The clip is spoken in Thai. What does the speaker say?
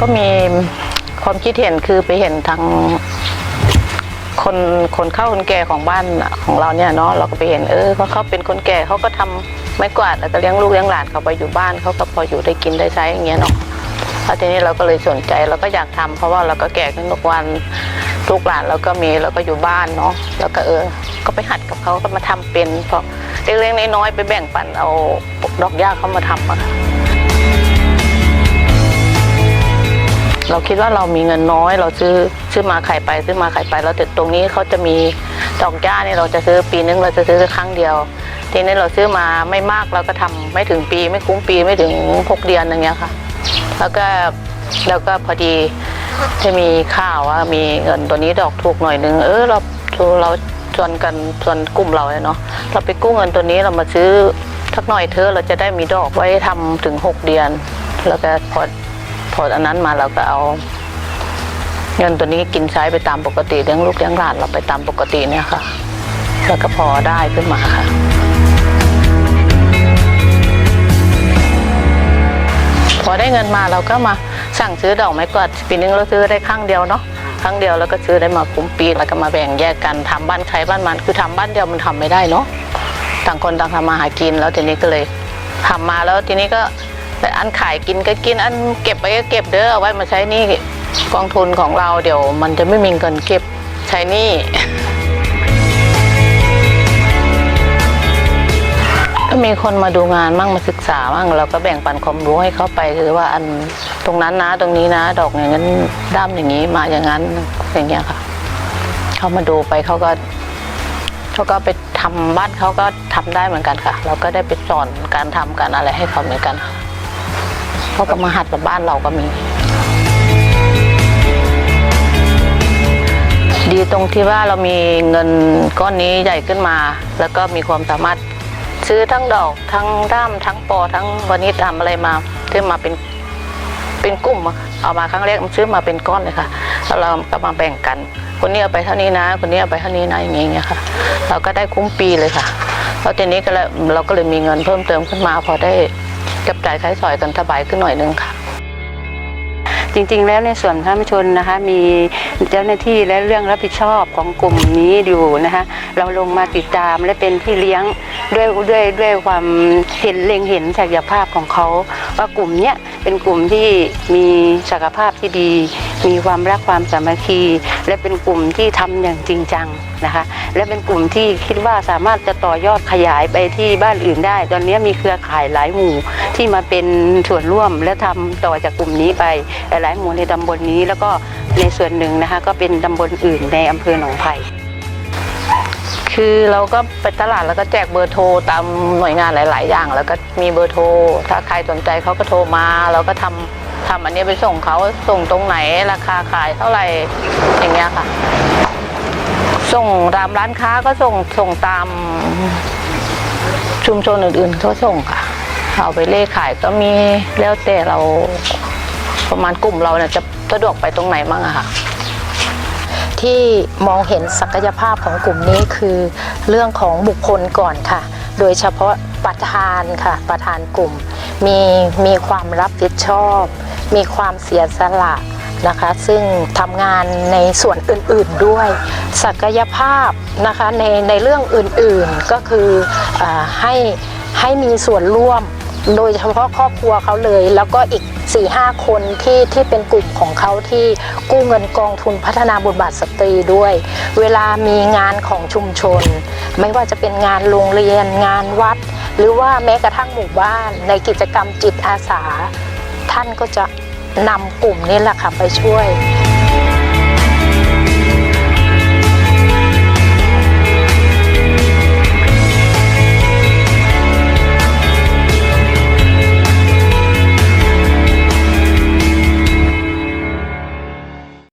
ก็มีความคิดเห็นคือไปเห็นทางคนคนเข้าคนแก่ของบ้านของเราเนี่ยเนาะเราก็ไปเห็นเออเขาเขาเป็นคนแก่เขาก็ทำไม้กวาดแล้วก็เลี้ยงลูกเลี้ยงหลานเขาไปอยู่บ้านเขาก็พออยู่ได้กินได้ใช้อย่างเงี้ยเนาะแล้วทีนี้เราก็เลยสนใจเราก็อยากทำเพราะว่าเราก็แก่ขึ้นทุกวันลูกหลานเราก็มีเราก็อยู่บ้านเนาะแล้วก็เออ ก็ไปหัดกับเขาก็มาทำเป็นเพราะเล็กๆน้อยๆไปแบ่งปันเอาดอกหญ้าเขามาทำอะค่ะ เราคิดว่าเรามีเงินน้อย เราซื้อซื้อมาขายไปซื้อมาขายไปแล้วแต่ตรงนี้เขาจะมีดอกหญ้าเนี่ยเราจะซื้อปีนึงเราจะซื้อครั้งเดียว ทีนี้เราซื้อมาไม่มากเราก็ทำไม่ถึงปี ไม่คุ้มปีไม่ถึงหกเดือนอย่างเงี้ยค่ะ แล้วก็แล้วก็พอดีจะมีข่าวว่ามีเงินตัวนี้ดอกถูกหน่อยนึงเออเราเราชวนกันชวนกลุ่มเราเนาะเราไปกู้เงินตัวนี้เรามาซื้อสักหน่อยเธอเราจะได้มีดอกไว้ทำถึงหกเดือน แล้วก็พอ พออันนั้นมาเราก็เอา เงินตัวนี้กินใช้ไปตามปกติเลี้ยงลูกเลี้ยงหลานเราไปตามปกติเนี่ยค่ะ แล้วก็พอได้ขึ้นมาค่ะ พอได้เงินมาเราก็มาสั่งซื้อดอกไม้กวาดปีนึงเราซื้อได้ครั้งเดียวเนาะครั้งเดียวแล้วก็ซื้อได้มาคุ้มปีแล้วก็มาแบ่งแยกกันทำบ้านใครบ้านมันคือทำบ้านเดียวมันทำไม่ได้เนาะต่างคนต่างทำมาหากินแล้วทีนี้ก็เลยทำมาแล้วทีนี้ก็ แต่อันขายกินก็กินอันเก็บไว้ก็เก็บเด้อเอาไว้มาใช้หนี่กองทุนของเราเดี๋ยว มันจะไม่มีเงินเก็บใช้หนี่ก็มีคนมาดูงานมั่งมาศึกษามั่งเราก็แบ่งปันความรู้ให้เขาไปคือว่าอันตรงนั้นนะตรงนี้นะ ดอกอย่างนั้นด้ามอย่างนี้มาอย่างนั้นอย่างเงี้ยค่ะเขามาดูไปเขาก็เขาก็ไปทำบ้านเขาก็ทำได้เหมือนกันค่ะ เราก็ได้ไปสอนการทำการอะไรให้เขาเหมือนกันค่ะ เขาก็มาหัดกับบ้านเราก็มี ดีตรงที่ว่าเรามีเงินก้อนนี้ใหญ่ขึ้นมา แล้วก็มีความสามารถซื้อทั้งดอกทั้งด้ามทั้งปอทั้งวันนี้ทำอะไรมาซื้อมาเป็นเป็นกลุ่มเอามาครั้งแรกมันซื้อมาเป็นก้อนเลยค่ะแล้วเราก็มาแบ่งกัน คนนี้เอาไปเท่านี้นะ คนนี้เอาไปเท่านี้นะอย่างเงี้ยค่ะ เราก็ได้คุ้มปีเลยค่ะ แล้วทีนี้ก็เลยเราก็เลยมีเงินเพิ่มเติมขึ้นมาพอได้จับจ่ายใช้สอยกันสบายขึ้นหน่อยนึงค่ะ จริง ๆ แล้วในส่วนพระมชนนะคะ มีเจ้าหน้าที่และเรื่องรับผิดชอบของกลุ่มนี้อยู่นะคะเราลงมาติดตามและเป็นพี่เลี้ยงด้วยด้วยด้วยความเห็นเล็งเห็นศักยภาพของเขา ว่ากลุ่มเนี้ยเป็นกลุ่มที่มีศักยภาพที่ดี มีความรักความสามัคคี และเป็นกลุ่มที่ทำอย่างจริงจังนะคะ และเป็นกลุ่มที่คิดว่าสามารถจะต่อยอดขยายไปที่บ้านอื่นได้ ตอนนี้มีเครือข่ายหลายหมู่ที่มาเป็นส่วนร่วมและทำต่อจากกลุ่มนี้ไปลายๆ หมู่ในตำบลนี้ แล้วก็ในส่วนหนึ่งนะคะ ก็เป็นตำบลอื่นในอำเภอหนองไผ่คือเราก็ไปตลาดแล้วก็แจกเบอร์โทรตามหน่วยงานหลาย ๆ อย่าง แล้วก็มีเบอร์โทร ถ้าใครสนใจเขาก็โทรมาเราก็ทำทำอันนี้ไปส่งเขาส่งตรงไหนราคาขายเท่าไหร่อย่างเงี้ยค่ะ ส่งตามร้านค้าก็ส่งส่งตามชุมชนอื่นๆเขาส่งค่ะเอาไปเล่ขายก็มีแล้วแต่เรา ประมาณกลุ่มเราเนี่ยจะสะดวกไปตรงไหนมั่งอะค่ะ ที่มองเห็นศักยภาพของกลุ่มนี้คือเรื่องของบุคคลก่อนค่ะ โดยเฉพาะประธานค่ะ ประธานกลุ่ม มีมีความรับผิดชอบ มีความเสียสละนะคะ ซึ่งทำงานในส่วนอื่นๆด้วย ศักยภาพนะคะในในเรื่องอื่นๆก็คืออให้ให้มีส่วนร่วมโดยเฉพาะครอบครัวเขาเลย แล้วก็อีก 4 5คนที่ที่เป็นกลุ่มของเขาที่กู้เงินกองทุนพัฒนาบทบาทสตรีด้วย เวลามีงานของชุมชน ไม่ว่าจะเป็นงานโรงเรียน งานวัด หรือว่าแม้กระทั่งหมู่บ้าน ในกิจกรรมจิตอาสา ท่านก็จะนำกลุ่มนี้แหละค่ะไปช่วย